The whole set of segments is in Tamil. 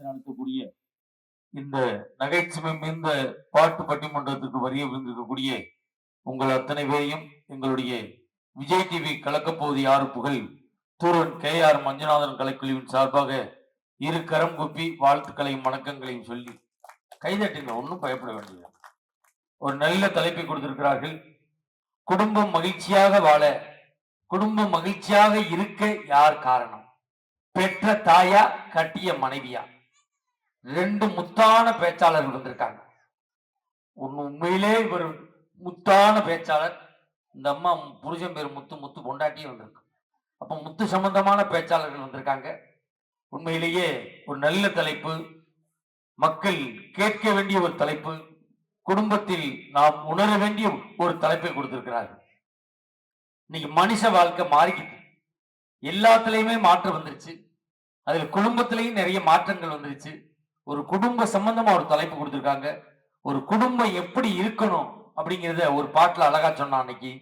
நடத்தக்கூடிய இந்த நகைச்சுவை மிகுந்த பாட்டு பட்டிமன்றத்துக்கு வரிய விருந்திருக்கக்கூடிய உங்கள் அத்தனை பேரையும் எங்களுடைய விஜய் டிவி கலக்கப்போது யாரு புகழ் தூரன் கே ஆர் மஞ்சுநாதன் கலைக்குழுவின் சார்பாக இரு கரம் குப்பி வாழ்த்துக்களையும் வணக்கங்களையும் சொல்லி கைதட்டுங்க ஒன்றும் பயப்பட வேண்டியது ஒரு நல்ல தலைப்பை கொடுத்திருக்கிறார்கள். குடும்பம் மகிழ்ச்சியாக வாழ குடும்பம் மகிழ்ச்சியாக இருக்க யார் காரணம்? பெற்ற தாயா கட்டிய மனைவியா? ரெண்டு முத்தான பேச்சாளர்கள் வந்திருக்காங்க. ஒன்று உண்மையிலே இவர் முத்தான பேச்சாளர் இந்த அம்மா புருஷன் பேர் முத்து முத்து பொண்டாட்டியும் வந்திருக்கு. அப்போ முத்து சம்பந்தமான பேச்சாளர்கள் வந்திருக்காங்க. உண்மையிலேயே ஒரு நல்ல தலைப்பு மக்கள் கேட்க வேண்டிய ஒரு தலைப்பு குடும்பத்தில் நாம் உணர வேண்டிய ஒரு தலைப்பை கொடுத்திருக்கிறார்கள். இன்னைக்கு மனுஷ வாழ்க்கை மாறிக்கிட்டு எல்லாத்துலேயுமே மாற்றம் வந்துருச்சு. அதில் குடும்பத்திலையும் நிறைய மாற்றங்கள் வந்துருச்சு. ஒரு குடும்ப சம்பந்தமா ஒரு தலைப்பு கொடுத்துருக்காங்க. ஒரு குடும்பம் எப்படி இருக்கணும் அப்படிங்கிறத ஒரு பாட்டுல அழகா சொன்னான் அன்னைக்கு.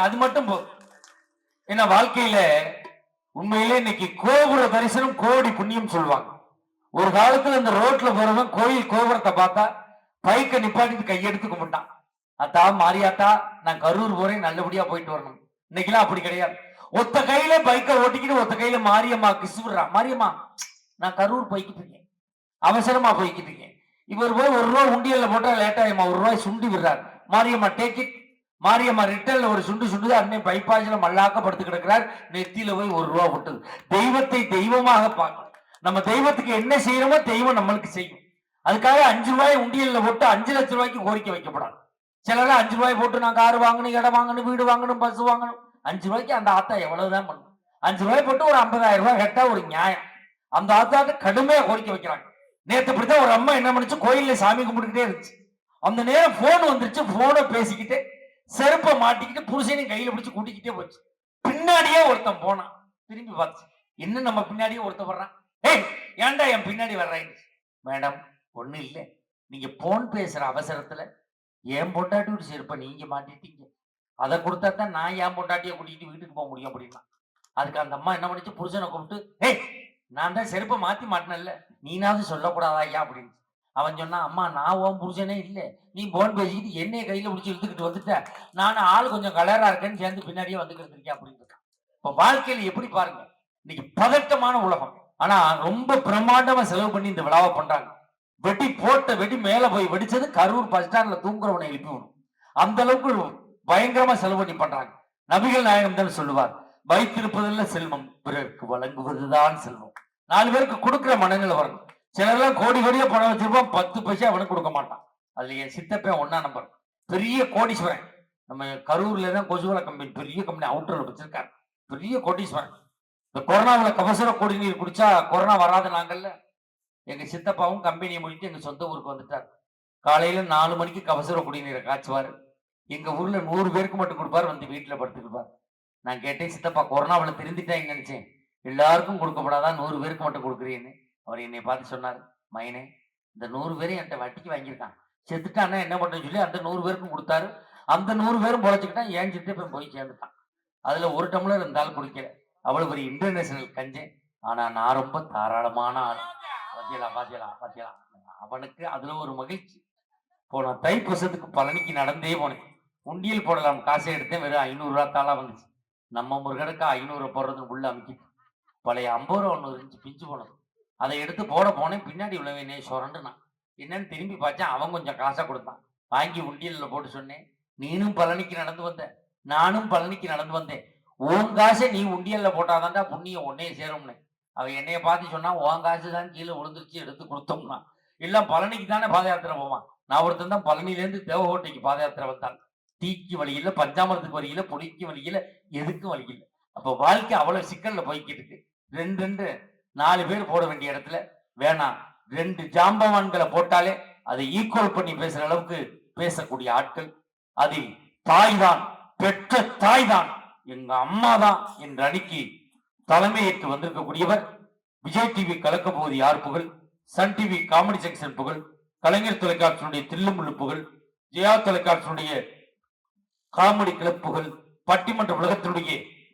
லேசா அது மட்டும் போதும் ஏன்னா வாழ்க்கையில உண்மையிலே இன்னைக்கு கோபுர தரிசனம் கோடி புண்ணியம் சொல்லுவாங்க. ஒரு காலத்துல இந்த ரோட்ல போறவன் கோயில் கோபுரத்தை பார்த்தா பைக்க நிப்பாட்டிட்டு கையெடுத்து கும்பிட்டான். அத்தா மாரியாத்தா நான் கரூர் போறேன் நல்லபடியா போயிட்டு வரணும். இன்னைக்கெல்லாம் அப்படி கிடையாது. ஒத்த கையில பைக்கை ஓட்டிக்கிட்டு ஒத்த கையில மாரியம்மா கிசுறான் மாரியம்மா நான் கரூர் போய்கிட்டு இருக்கேன். அவசரமா போய்கிட்டு இருக்கேன். இவர் போய் ஒரு ரூபா உண்டியல்ல போட்டா லேட் ஆகுமா ஒரு ரூபாய் சுண்டி விடுறாரு. மாரியம்மா டேக் இட் மாரியம்மா ரிட்டர்ல ஒரு சுண்டு சுண்டு அன்னை பைப்பாஜில மல்லாக்கப்படுத்து கிடக்கிறார். நெத்தியில போய் ஒரு ரூபா விட்டது தெய்வத்தை தெய்வமாக பார்க்கணும். நம்ம தெய்வத்துக்கு என்ன செய்யணுமோ தெய்வம் நம்மளுக்கு செய்யும். அதுக்காக அஞ்சு ரூபாய் உண்டியல்ல போட்டு அஞ்சு லட்சம் ரூபாய்க்கு கோரிக்கை வைக்கப்படாது. சிலர் அஞ்சு ரூபாய் போட்டு நான் கார் வாங்கணும் இடம் வாங்கணும் வீடு வாங்கணும் பஸ் வாங்கணும் அஞ்சு ரூபாய்க்கு அந்த ஆத்தா எவ்வளவுதான் பண்ணும். அஞ்சு ரூபாய் போட்டு ஒரு ஐம்பதாயிரம் ரூபாய் கேட்டா ஒரு நியாயம். அந்த ஆத்தாட்ட கடுமையா கோரிக்கை வைக்கிறாங்க. நேத்து இப்படிதான் ஒரு அம்மா என்ன பண்ணுச்சு? கோயில்ல சாமி கும்பிட்டுக்கிட்டே இருந்துச்சு. அந்த நேரம் போன் வந்துருச்சு. போனை பேசிக்கிட்டே செருப்பை மாட்டிக்கிட்டு புருஷனையும் கையில பிடிச்சு கூட்டிக்கிட்டே போச்சு. பின்னாடியே ஒருத்தன் போனான். திரும்பி பார்த்து என்ன நம்ம பின்னாடியே ஒருத்தன் வர்றான்? ஏய் ஏன்டா என் பின்னாடி வர்றாங்க மேடம் ஒண்ணு இல்ல. நீங்க போன் பேசுற அவசரத்துல என் பொண்டாட்டி ஒரு செருப்பை நீங்க மாட்டிட்டீங்க. அதை கொடுத்தா தான் நான் என் பொண்டாட்டியை கூட்டிகிட்டு வீட்டுக்கு போக முடியும் அப்படின்னா. அதுக்கு அந்த அம்மா என்ன பண்ணிச்சு? புருஷனை கூப்பிட்டு ஏய் நான் தான் செருப்பை மாத்தி மாட்டினல்ல நீனாவது சொல்லக்கூடாதா ஐயா? அப்படின்னு. அவன் சொன்னான் அம்மா நான் ஓன் புருஷனே இல்லை. நீ போன் பேசிக்கிட்டு என்னைய கையில பிடிச்சி இழுத்துக்கிட்டு வந்துட்ட. நான் ஆள் கொஞ்சம் கலரா இருக்கேன்னு சேர்ந்து பின்னாடியே வந்துக்கிட்டு இருக்கேன் அப்படின்னு இருக்கான் இப்போ வாழ்க்கையில எப்படி பாருங்க இன்னைக்கு பதட்டமான உலகம். ஆனா ரொம்ப பிரம்மாண்டமா செலவு பண்ணி இந்த விழாவை பண்றாங்க. வெடி போட்ட வெடி மேல போய் வெடிச்சது கரூர் பஸ் ஸ்டாண்ட்ல தூங்குறவனை எழுப்பி விடும். அந்த அளவுக்கு பயங்கரமா செலவு பண்ணி பண்றாங்க. நபிகள் நாயகம் தான் சொல்லுவார் வைத்திருப்பதில் செல்வம் பிறருக்கு வழங்குவதுதான் செல்வம். நாலு பேருக்கு கொடுக்குற மனநிலை வரணும் சிலர்லாம் கோடி கோடியா பணம் வச்சிருப்பான் பத்து பைசா அவனுக்கு கொடுக்க மாட்டான். அதுல என் சித்தப்பன் ஒன்னா நம்பர் பெரிய கோடீஸ்வரன். நம்ம கரூர்ல தான் கொசுவல கம்பெனி பெரிய கம்பெனி அவுட்டர்ல வச்சிருக்காரு. பெரிய கோடீஸ்வரன். இந்த கொரோனாவில் கபசுர குடிநீர் குடிச்சா கொரோனா வராது நாங்கள்ல எங்க சித்தப்பாவும் கம்பெனியை முடிட்டு எங்க சொந்த ஊருக்கு வந்துட்டார். காலையில நாலு மணிக்கு கபசுர குடிநீரை காய்ச்சுவார். எங்க ஊர்ல நூறு பேருக்கு மட்டும் கொடுப்பார் வந்து வீட்டுல படுத்துக்கிடுவார். நான் கேட்டேன் சித்தப்பா கொரோனாவில் திருந்திட்டேன் நினைச்சேன். எல்லாருக்கும் கொடுக்கப்படாதான் நூறு பேருக்கு மட்டும் கொடுக்குறீன்னு. அவர் என்னை பார்த்து சொன்னார் மைனே இந்த நூறு பேரும் என்கிட்ட வட்டிக்கு வாங்கியிருக்கான். செத்துட்டான்னா என்ன பண்ணுன்னு சொல்லி அந்த நூறு பேருக்கும் கொடுத்தாரு. அந்த நூறு பேரும் பொழைச்சிக்கிட்டான் ஏன் சித்தப்பன் போய் சேர்ந்துட்டான்? அதுல ஒரு டம்ளர் இருந்தாலும் குடிக்கல. அவ்வளவு பெரிய இன்டர்நேஷனல் கஞ்சேன் ஆனா நான் ரொம்ப தாராளமான ஆள். பாத்தியலா பாத்தியலா பாத்தியலா. அவனுக்கு அதுல ஒரு மகிழ்ச்சி. போன தைப்பூசத்துக்கு பழனிக்கு நடந்தே போனேன். உண்டியல் போடலாம். காசை எடுத்தேன். வெறும் ஐநூறுரூவா தாளா வந்துச்சு. நம்ம முருகனுக்கு ஐநூறு போடுறதுக்கு உள்ள அமைக்கிட்டு பழைய ஐம்பது ரூபா ஒன்று இருந்துச்சு. பிஞ்சு போனது. அதை எடுத்து போட போனேன். பின்னாடி உள்ளவனே சொரண்டுனான். என்னன்னு திரும்பி பார்த்தேன் அவன் கொஞ்சம் காசை கொடுத்தான். வாங்கி உண்டியலில் போட்டு சொன்னேன் நீனும் பழனிக்கு நடந்து வந்த நானும் பழனிக்கு நடந்து வந்தேன். உன் காசை நீ உண்டியலில் போட்டாதான்டா புண்ணியம் உன்னைய சேரும்னு. அவன் என்னைய பார்த்து சொன்னா உன் காசு தான் கீழே விழுந்துருச்சு எடுத்து கொடுத்தோம்னா இல்லை பழனிக்கு தானே பாத யாத்திரை போவான். நான் ஒருத்தன் தான் பழனிலேருந்து தேவகோட்டைக்கு பாத யாத்திரை வந்தான். டீக்கு வழியில் பஞ்சாமரத்துக்கு வழியில் இல்ல பொடிக்கு எதுக்கும் வழியில். அப்போ வாழ்க்கை அவ்வளோ சிக்கலில் போய்கிட்டு இருக்கு. ரெண்டு ரெண்டு நாலு பேர் போட வேண்டிய இடத்துல வேணாம் ரெண்டு ஜாம்பவான்களை போட்டாலே அதை ஈக்குவல் பண்ணி பேசுற அளவுக்கு பேசக்கூடிய ஆட்கள். அது தாய் தான் பெற்ற தாய் தான் எங்க அம்மா தான் என்ற அணிக்கு தலைமையேற்று வந்திருக்கக்கூடியவர். விஜய் டிவி கலக்க போவது யார் புகழ்? சன் டிவி காமெடி செக்ஷன் புகழ். கலைஞர் தொலைக்காட்சியினுடைய தில்லுமுள்ளு புகழ். ஜெயா தொலைக்காட்சியினுடைய காமெடி கிளப் புகழ். பட்டிமன்ற உலகத்தினுடைய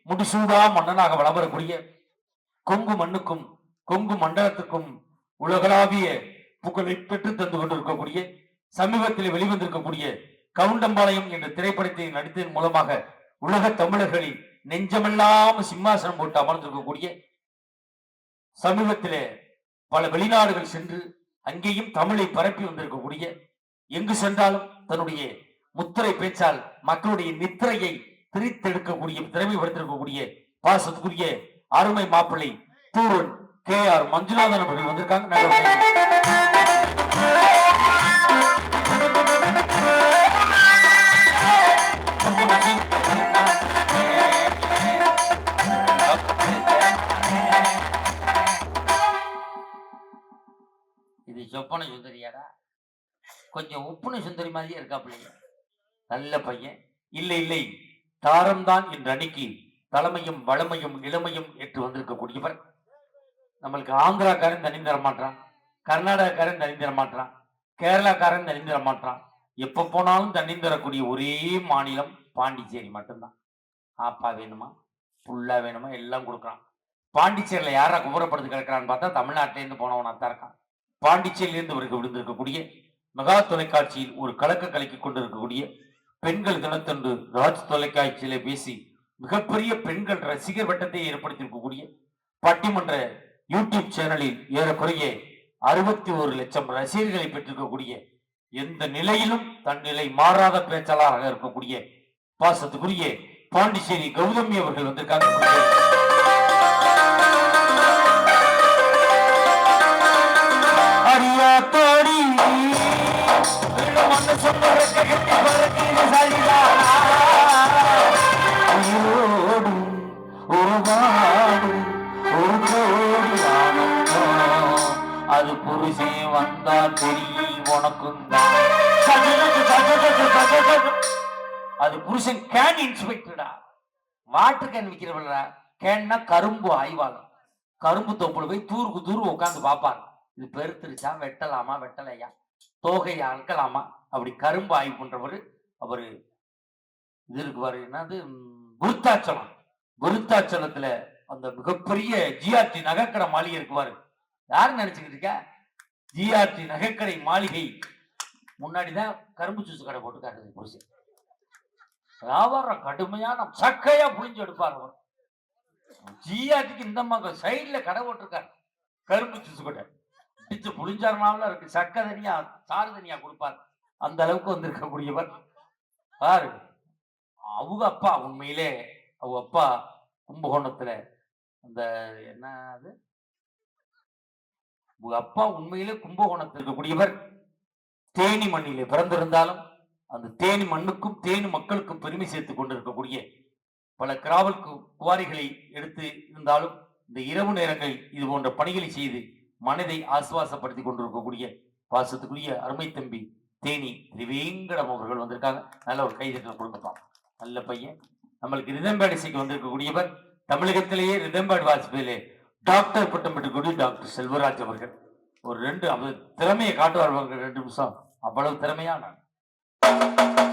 முடிசூடா மன்னனாக வளம் வரக்கூடிய கொங்கு மண்ணுக்கும் கொங்கு மண்டலத்துக்கும் உலகளாவிய புகழை பெற்று தந்து கொண்டிருக்கக்கூடிய சமீபத்தில் வெளிவந்திருக்கக்கூடிய கவுண்டம்பாளையம் என்ற திரைப்படத்தை நடித்ததன் மூலமாக உலக தமிழர்களில் நெஞ்சமெல்லாம் சிம்மாசனம் போட்டு அமர்ந்திருக்கக்கூடிய சமீபத்திலே பல வெளிநாடுகள் சென்று அங்கேயும் தமிழை பரப்பி வந்திருக்கக்கூடிய எங்கு சென்றாலும் தன்னுடைய முத்திரை பேச்சால் மக்களுடைய நித்திரையை பிரித்தெடுக்கக்கூடிய திறமைப்படுத்திருக்கக்கூடிய பாசத்துக்குரிய அருமை மாப்பிள்ளை பூரன் கே ஆர் மஞ்சுநாதன் அவர்கள் வந்திருக்காங்க. நல்ல இது சொப்பன சுந்தரியாடா? கொஞ்சம் உப்புன சுந்தரி மாதிரியே இருக்கா பிள்ளைங்க நல்ல பையன். இல்லை இல்லை. தாரம்தான் என்ற அணிக்கு தலைமையும் வளமையும் இளமையும் ஏற்று வந்திருக்கக்கூடியவர். நம்மளுக்கு ஆந்திராக்காரன் தனி தர மாட்டான் கர்நாடகாக்காரன் தனி தர மாட்டான் கேரளாக்காரன் தனி தர மாட்டான் எப்ப போனாலும் தண்ணி தரக்கூடிய ஒரே மாநிலம் பாண்டிச்சேரி மட்டும்தான். ஆப்பா வேணுமா? புல்லா வேணுமா? எல்லாம் கொடுக்குறான். பாண்டிச்சேரியில யாரா குமரப்படுத்து கிடக்கிறான்னு பார்த்தா தமிழ்நாட்டிலேருந்து போனவனா தான் இருக்கான். பாண்டிச்சேரியிலிருந்து இவருக்கு விழுந்திருக்கக்கூடிய மெகா தொலைக்காட்சியில் ஒரு கலக்க கலக்கி கொண்டிருக்கக்கூடிய பெண்கள் தினத்தன்று ராஜ் தொலைக்காட்சியில பேசி மிகப்பெரிய பெண்கள் ரசிகர் வட்டத்தை ஏற்படுத்தியிருக்கக்கூடிய பட்டிமன்ற யூடியூப் சேனலில் ஏறக்குறைய அறுபத்தி ஒரு லட்சம் ரசிகர்களை பெற்றிருக்கக்கூடிய எந்த நிலையிலும் தன் நிலை மாறாத பேச்சாளராக இருக்கக்கூடிய பாசத்துக்குரிய பாண்டிச்சேரி கௌதமி அவர்கள் வந்திருக்காங்க. அரியா தோடி மண்ணு அது புருஷன் கேன் இன்ஸ்பெக்டரா வாட்டர் கேன் விற்கிறவங்களா கேன்னா கரும்பு ஆய்வாளர் கரும்பு தொப்புல போய் தூருக்கு தூரு உட்காந்து பார்ப்பார் இது பெருத்துருச்சா வெட்டலாமா வெட்டலையா? தோகையை அறுக்கலாமா? அப்படி கரும்பு ஆய்வு பண்றவர் அவரு இது இருக்குவாரு என்னது? விருத்தாச்சலம். விருத்தாச்சலத்துல அந்த மிகப்பெரிய ஜிஆர்டி நகைக்கடை மாளிகை இருக்குவாரு யாரு நினைச்சுக்கிட்டு இருக்க? ஜிஆர்டி நகைக்கடை மாளிகை. முன்னாடிதான் கரும்பு ஜூஸ் கடை போட்டு காட்டுது புருஷன். சாவர கடுமையான சக்கையா புளிஞ்சு எடுப்பார் அவர். ஜிஆர்டிக்கு இந்த மாதிரி சைட்ல கடை போட்டிருக்காரு. கரும்பு ஜூஸ் கடை. பிடிச்சு புளிஞ்சாருனால இருக்கு. சக்கை தனியா சாறு தனியா கொடுப்பார். அந்த அளவுக்கு வந்திருக்கக்கூடியவர். பாரு அவங்க அப்பா உண்மையிலே அவங்க அப்பா கும்பகோணத்துல அந்த என்ன அது? உங்க அப்பா உண்மையிலே கும்பகோணத்தில் இருக்கக்கூடியவர். தேனி மண்ணிலே பிறந்திருந்தாலும் அந்த தேனி மண்ணுக்கும் தேனி மக்களுக்கும் பெருமை சேர்த்து கொண்டிருக்கக்கூடிய பல கிராவல் குவாரிகளை எடுத்து இருந்தாலும் இந்த இரவு நேரங்களில் இது போன்ற பணிகளை செய்து மனதை ஆசுவாசப்படுத்தி கொண்டிருக்கக்கூடிய பாசத்துக்குரிய அருமை தம்பி தேனி திரிவேங்கடம் அவர்கள் வந்திருக்காங்க. நல்ல ஒரு கைதட்டல் கொடுங்கப்பா நல்ல பையன். நம்மளுக்கு ரிதம்பேட் இசைக்கு வந்திருக்கக்கூடியவர் தமிழகத்திலேயே ரிதம்பேடு வாசிப்பிலே டாக்டர் பட்டம் பெற்றக்கூடிய டாக்டர் செல்வராஜ் அவர்கள். ஒரு ரெண்டு அவர் திறமையை காட்டுவார் அவர்கள் ரெண்டு நிமிஷம். அவ்வளவு திறமையான அருமையான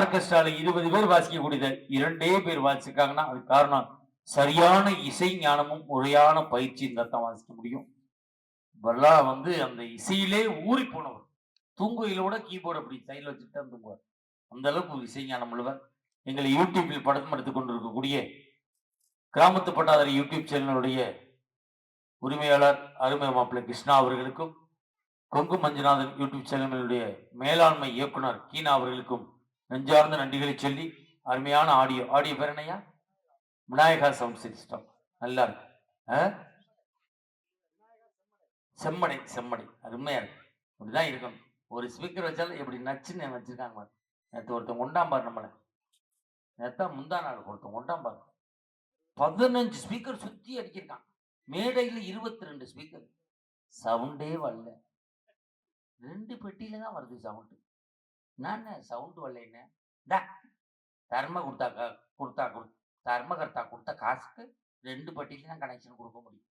ஆர்கெஸ்ட்ரால இருபது பேர் வாசிக்கக்கூடியது இரண்டே பேர் வாசிக்காங்கன்னா அது காரணம் சரியான இசை ஞானமும் முறையான பயிற்சி இருந்தால் தான் வாசிக்க முடியும். இவரெல்லாம் வந்து அந்த இசையிலே ஊறி போனவர். தூங்குகையில கூட கீபோர்டு அப்படி சைடில் வச்சுட்டு தான் தூங்குவார். அந்த அளவுக்கு இசை ஞானம் உள்ளவர். எங்களை யூடியூப்பில் படத்தம் எடுத்துக் கொண்டிருக்கக்கூடிய கிராமத்து பட்டாதாரி யூடியூப் சேனலுடைய உரிமையாளர் அருமை மாப்பிள்ளை கிருஷ்ணா அவர்களுக்கும் கொங்கு மஞ்சுநாதன் யூடியூப் சேனலுடைய மேலாண்மை இயக்குனர் கீனா அவர்களுக்கும் நெஞ்சார்ந்த நன்றிகளை சொல்லி அருமையான ஆடியோ. ஆடியோ பேர் என்னையா விநாயகா சவுண்ட் சிஸ்டம் நல்லா இருக்கு. ஆ? செம்மடை செம்மடை. அருமையா இருக்கு. அப்படிதான் இருக்கணும். ஒரு ஸ்பீக்கர் வச்சாலும் எப்படி நச்சுன்னு வச்சிருக்காங்க பாரு. நேற்று ஒருத்தன் ஒண்டாம்பார் நம்மளை. நேத்தா முந்தா நாள் ஒருத்தன் ஒண்டாம்பார் பதினஞ்சு ஸ்பீக்கர் சுத்தி அடிக்கிருக்கான் மேடையில் இருபத்தி ரெண்டு ஸ்பீக்கர் சவுண்டே வரல. ரெண்டு பெட்டியில தான் வருது சவுண்டு நான் சவுண்டு வரலைன்னு? தர்ம கொடுத்தா கொடுத்தா கொடு தர்மகர்த்தா கொடுத்த காசுக்கு ரெண்டு பெட்டியில தான் கனெக்ஷன் கொடுக்க முடியும்.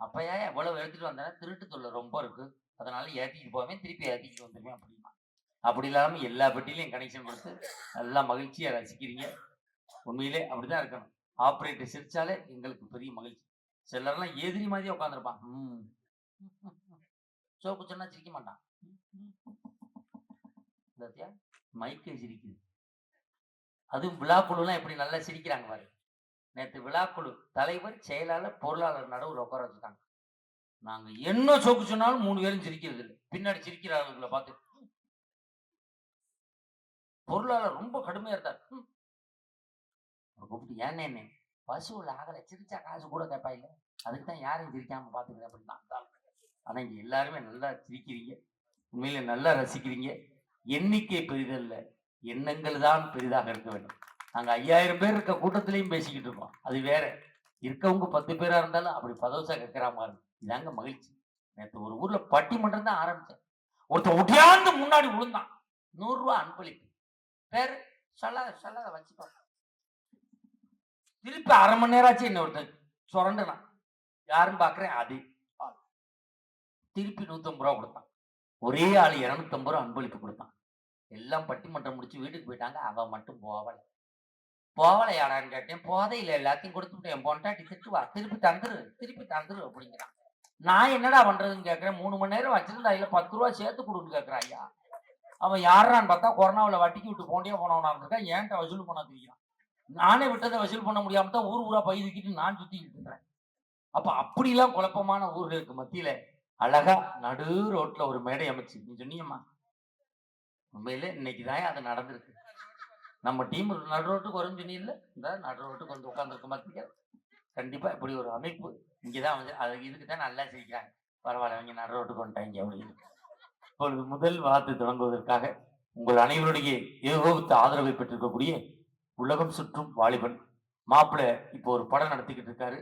அப்பயா எவ்வளவு எடுத்துட்டு வந்தேன்னா திருட்டு தொல்லை ரொம்ப இருக்கு. அதனால ஏற்றிட்டு போவேன் திருப்பி ஏற்றிட்டு வந்துருவேன் அப்படிமா அப்படி இல்லாம எல்லா பெட்டிலையும் கனெக்ஷன் கொடுத்து நல்லா மகிழ்ச்சியா ரசிக்கிறீங்க. உண்மையிலே அப்படிதான் இருக்கணும். ஆப்ரேட்டர் சிரிச்சாலே எங்களுக்கு பெரிய மகிழ்ச்சி. சிலர்லாம் எதிரி மாதிரியே உட்காந்துருப்பான் ம். சோப்பு சொன்னா சிரிக்க மாட்டான். பார்த்தியா மைக்கே சிரிக்குது. அதுவும் விழாக்குழுலாம் எப்படி நல்லா சிரிக்கிறாங்க பாரு. நேற்று விழாக்குழு தலைவர் செயலாளர் பொருளாளர் நடுவில் உட்கார வச்சுட்டாங்க. நாங்க என்ன சொக்கு சொன்னாலும் மூணு பேரும் சிரிக்கிறது இல்லை. பின்னாடி சிரிக்கிறார்களை பார்த்து பொருளாளர் ரொம்ப கடுமையா இருந்தார். கூப்பிட்டு ஏன்னு என்ன பசுவில் ஆகலை. சிரிச்சா காசு கூட கேட்பா இல்லை. அதுக்கு தான் யாரையும் சிரிக்காம பார்த்துக்கிறேன். அப்படின்னு அந்த ஆனால் ஆனா இங்க எல்லாருமே நல்லா சிரிக்கிறீங்க. உண்மையில நல்லா ரசிக்கிறீங்க. எண்ணிக்கை பெரிதல்ல. எண்ணங்கள் தான் பெரிதாக இருக்க வேண்டும். நாங்க ஐயாயிரம் பேர் இருக்க கூட்டத்திலையும் பேசிக்கிட்டு இருக்கோம். அது வேற. இருக்கவங்க பத்து பேரா இருந்தாலும் அப்படி பதவசா கேட்கிற மாதிரி. இதாங்க மகிழ்ச்சி. நேற்று ஒரு ஊர்ல பட்டிமன்றம் தான் ஆரம்பிச்சேன். ஒருத்தன் ஒட்டியாந்து முன்னாடி விழுந்தான். நூறு அன்பளிப்பு. பேரு சொல்லாத சொல்லாத வச்சுப்பாங்க. திருப்பி அரை மணி நேரம் ஆச்சு என்ன ஒருத்தன் சுரண்டுனான். யாருன்னு பாக்குறேன்? அது திருப்பி நூத்தம்பது ரூபா கொடுத்தான். ஒரே ஆள் இரநூத்தம்பது ரூபா அன்பளிப்பு கொடுத்தான். எல்லாம் பட்டிமன்றம் முடிச்சு வீட்டுக்கு போயிட்டாங்க. அவன் மட்டும் போகலை போவலையாடான்னு கேட்டேன். போதையில எல்லாத்தையும் கொடுத்துட்டேன் என் பொண்டாட்டி திட்டுவா. திருப்பி தந்துரு. திருப்பி தந்துரு அப்படிங்கிறான். நான் என்னடா பண்றதுன்னு கேட்கறேன். மூணு மணி நேரம் வச்சிருந்தா இல்ல பத்து ரூபா சேர்த்து கொடுன்னு கேட்கறான் ஐயா. அவன் யாரான்னு பார்த்தா கொரோனாவில் வட்டிக்கு விட்டு போண்டே போனவனா இருந்திருக்கா ஏன்ட்ட வசூல் பண்ண தெரியும் நானே விட்டதை வசூல் பண்ண முடியாம தான் ஊர் ஊரா பை தூக்கிட்டு நான் சுத்திக்கிட்டு இருக்கிறேன். அப்போ அப்படிலாம் குழப்பமான ஊர்களுக்கு மத்தியில. அழகா நடு ரோட்ல ஒரு மேடை அமைச்சு நீ சொன்னியம்மா. உண்மையில இன்னைக்கு தான் அது நடந்திருக்கு. நம்ம டீம் நடு ரோட்டுக்கு வரும் சொன்னீங்கல்ல இந்த நடு ரோட்டுக்கு வந்து உட்காந்துருக்க மாட்டீங்க கண்டிப்பா இப்படி ஒரு அமைப்பு இங்கதான் வந்து அது இதுக்கு தான் நல்லா செய்கிறாங்க பரவாயில்ல அவங்க நடு ரோட்டுக்கு வந்துட்டாங்க அப்படின்னு. இப்பொழுது முதல் வார்த்தை தொடங்குவதற்காக உங்கள் அனைவருடைய ஏகோபித்த ஆதரவை பெற்றிருக்கக்கூடிய உலகம் சுற்றும் வாலிபன் மாப்பிள்ளை இப்போ ஒரு படம் நடத்திக்கிட்டு இருக்காரு.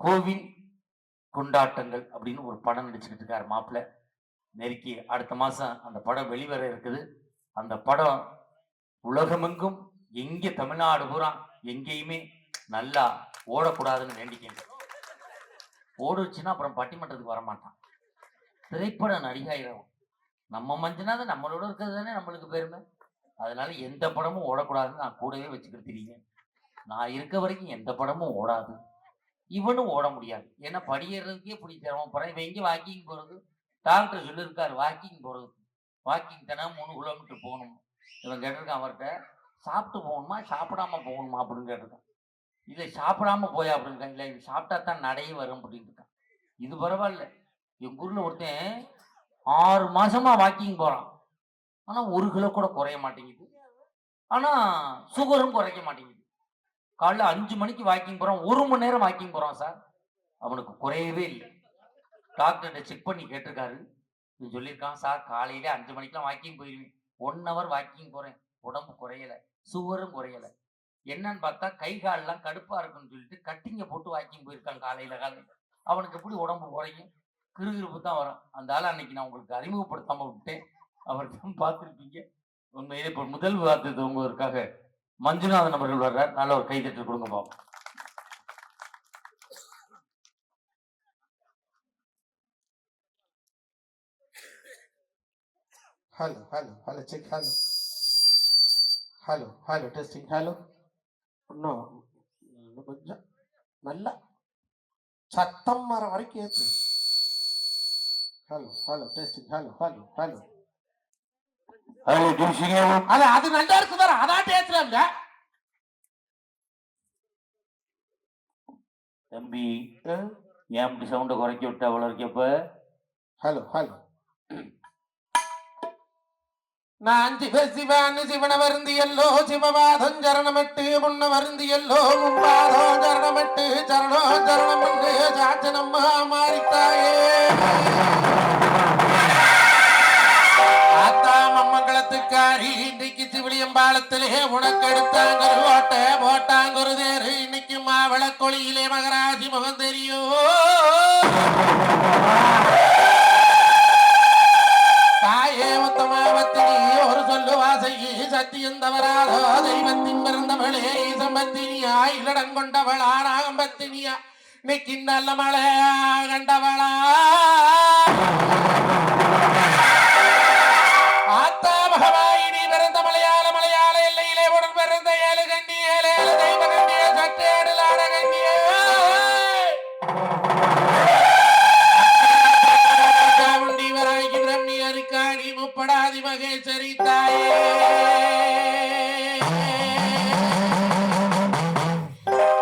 கோவில் கொண்டாட்டங்கள் அப்படின்னு ஒரு படம் நடிச்சுக்கிட்டு இருக்காரு மாப்பிள்ளை. நெருக்கி அடுத்த மாதம் அந்த படம் வெளிவர இருக்குது. அந்த படம் உலகமெங்கும் எங்கே தமிழ்நாடு பூரா எங்கேயுமே நல்லா ஓடக்கூடாதுன்னு வேண்டிக்கிறேன் ஓடுச்சுன்னா அப்புறம் பட்டிமன்றத்துக்கு வரமாட்டான். திரைப்பட நடிகாயிரம் நம்ம மஞ்சுனா நம்மளோட இருக்கிறது தானே நம்மளுக்கு பெருமை. அதனால எந்த படமும் ஓடக்கூடாதுன்னு நான் கூடவே வச்சுக்கிட்டு தெரியுங்க நான் இருக்க வரைக்கும் எந்த படமும் ஓடாது. இவனும் ஓட முடியாது. ஏன்னா படியேறதுக்கே இப்படி சிரமப்படுறேன் இவன் எங்கே வாக்கிங் போகிறது டாக்டர் சொல்லியிருக்காரு வாக்கிங் போகிறது வாக்கிங் தானே மூணு கிலோமீட்டர் போகணும். இவன் கேட்டிருக்கான் அவர்கிட்ட சாப்பிட்டு போகணுமா? சாப்பிடாம போகணுமா? அப்படின்னு கேட்டிருக்கான். இல்லை சாப்பிடாம போயா? அப்படின்னு இல்லை இது சாப்பிட்டா தான் நடையே வரும் அப்படின்னு இருக்கான். இது பரவாயில்ல. எங்கள் ஊரில் ஒருத்தன் ஆறு மாசமா வாக்கிங் போகிறான் ஆனால் ஒரு கிலோ கூட குறைய மாட்டேங்குது. ஆனால் சுகரும் குறைக்க மாட்டேங்குது. காலைல அஞ்சு மணிக்கு வாக்கிங் போறான் ஒரு மணி நேரம் வாக்கிங் போறான் சார். அவனுக்கு குறையவே இல்லை. டாக்டர்கிட்ட செக் பண்ணி கேட்டிருக்காரு. சொல்லியிருக்கான் சார் காலையில அஞ்சு மணிக்கெல்லாம் வாக்கிங் போயிருவேன் ஒன் ஹவர் வாக்கிங் போறேன். உடம்பு குறையல. சுவரும் குறையல. என்னன்னு பார்த்தா கை கால்லாம் கடுப்பா இருக்குன்னு சொல்லிட்டு கட்டிங்க போட்டு வாக்கிங் போயிருக்கான் காலையில காலையில. அவனுக்கு எப்படி உடம்பு குறையும்? கிருகிருப்பு தான் வரும். அந்த ஆள் அன்னைக்கு நான் உங்களுக்கு அறிமுகப்படுத்தாம விட்டேன் அவர் தான் பார்த்துருப்பீங்க. உண்மையிலே இப்போ முதல் வார்த்தை உங்களுக்காக மஞ்சுநாதன் அவர்கள் வர்ற நல்ல ஒரு கைதட்டு கொடுங்க பாப்போம். Hello hello hello check hello hello hello testing hello இன்னும் இன்னும் கொஞ்சம் நல்லா சத்தம் வர வரைக்கும் ஏற்று hello hello testing hello hello hello அது அது நல்லா இருக்கு வர அதான் பேசுறாங்க தம்பி ஏன் இப்படி சவுண்டை குறைக்க விட்டா அவ்வளோ இருக்கப்ப ஹலோ ஹலோ நான் சிவ சிவான்னு சிவன வருந்தியல்லோ சிவபாதம் சரணமிட்டு முன்ன வருந்தியல்லோ முன்பாதம் சரணமிட்டு சரணோ சரணம் சாச்சனம்மா மாறித்தாயே. ஆத்தா மம்மங்களத்துக்காரி இன்றைக்கு சிவிலியம்பாலத்திலே உனக்கு எடுத்தாங்க ஓட்ட போட்டாங்க ஒரு தேரு. இன்னைக்கு மாவள கொழியிலே மகராஜி முகம் தெரியும். தாயே உத்தமாவத்தினி ஒரு சொல்லு வாசகி சத்தியம் தவறாதோ தெய்வத்தின் பிறந்தவளே ஈசம்பத்தினியா இல்லடங்கொண்டவளா நாகம்பத்தினியா இன்னைக்கு நல்ல மழையா கண்டவளா. பிறந்த ஏழு கண்டி ஏழு ஏழு தெய்வ கண்ணிய சட்டேடலாட கண்ணிய கண்டிய வராகி பிரம்மி அருக்காணி முப்படாதி மகேஸ்வரி தாயே.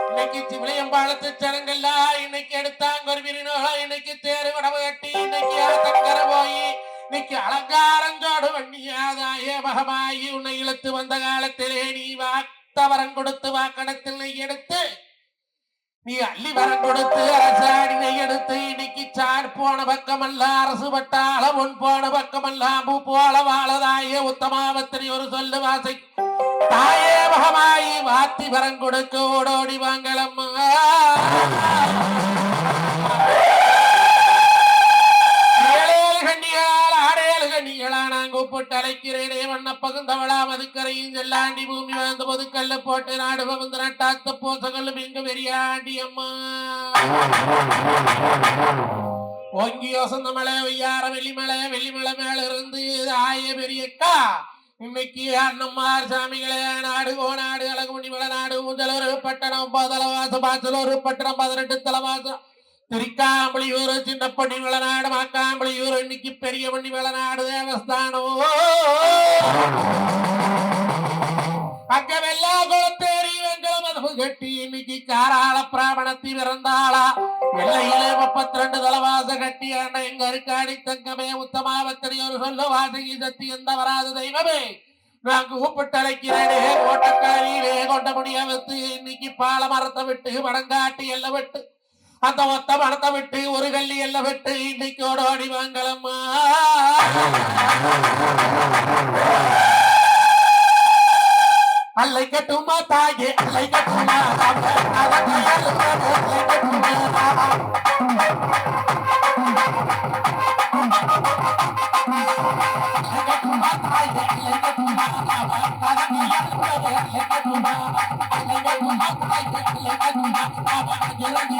இன்னைக்கு சிவலியம்பாளத்து சனங்கள்ல இன்னைக்கு எடுத்தாங்க ஒரு விரினோளா இன்னைக்கு தேர் வடவு கட்டி இன்னைக்கு தக்கர போய் இன்னைக்கு அலங்காரஞ்சோடு வண்ணியாதாயே மகமாயி உன்னை இழுத்து வந்த காலத்திலே நீ வாக்தவரம் கொடுத்து வாக்கணத்தில் நெய் எடுத்து நீ அள்ளி வரம் கொடுத்து அரசாடினை எடுத்து இன்னைக்கு சார் போன பக்கமல்ல அரசு பட்டாள உன் போன பக்கமல்ல பூ போல வாழதாயே உத்தமாவத்திரி ஒரு சொல்லு வாசை. தாயே மகமாயி வாத்தி வரம் கொடுக்க ஓடோடி வாங்களம்மா நீங்களா நான் கூப்பிட்டு அழைக்கிறேனே. வண்ண பகுந்தவளா மதுக்கரையும் செல்லாண்டி பூமி வாழ்ந்த பொதுக்கல்ல போட்டு நாடு பகுந்து நட்டாத்த போசங்களும் இங்கு வெறியாண்டி அம்மா. ஓங்கி யோசந்த மலை வெய்யார வெள்ளிமலை வெள்ளிமலை மேல இருந்து ஆய பெரியக்கா இன்னைக்கு அண்ணம்மார் சாமிகளே நாடு கோநாடு அழகுமணி மலைநாடு முதலூர் பட்டணம் பதலவாச பாசலூர் பட்டணம் பதினெட்டு தலவாசம் திருக்காம்பளியூர் சின்னப்பண்ணி வளநாடு மாக்காம்பளியூர் இன்னைக்கு பெரிய பண்ணி வளநாடு தேவஸ்தானம். அங்க வெள்ளா குளத்தேரி வெங்கலம் மதவு கட்டி இன்னைக்கு காராள பிராமணத்தி பிறந்தாளா? எல்லையிலே முப்பத்தி ரெண்டு தலவாச கட்டி ஆண்ட எங்க இருக்காடி தங்கமே உத்தமாவத்தரி ஒரு சொல்ல வாசகி சக்தி எந்த வராது தெய்வமே. நான் கூப்பிட்டு அழைக்கிறேனே கோட்டக்காரியிலே கொண்ட முடிய வைத்து இன்னைக்கு பால மரத்தை விட்டு மடங்காட்டி எல்ல விட்டு அந்த மொத்த பணத்தை விட்டு ஒரு கல்லி எல்லாம் விட்டு இன்னைக்கு ஓடோடி வாங்கலம்மா அல்லை கட்டுமா தாயே அல்லை கட்டுமா தாயே, you.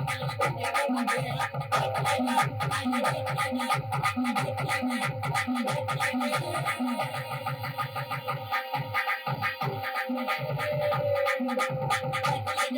Thank you.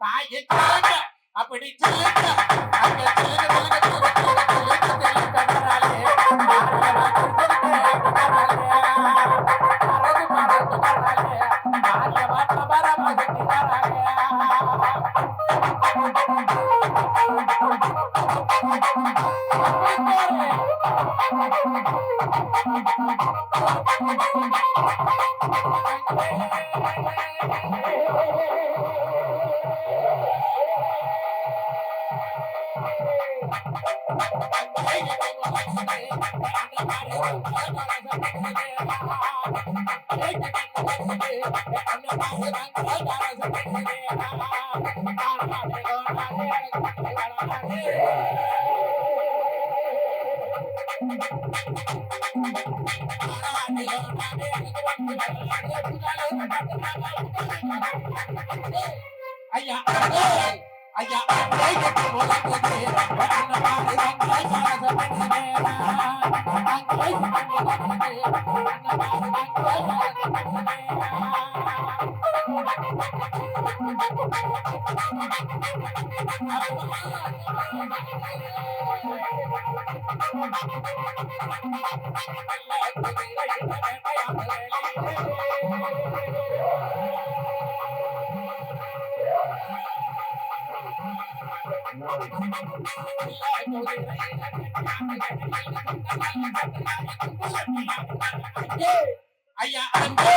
தாயை சொல்லுங்க அப்படி சொல்லுங்க அங்க சொல்லுங்க ஐயா ஐயா அங்கே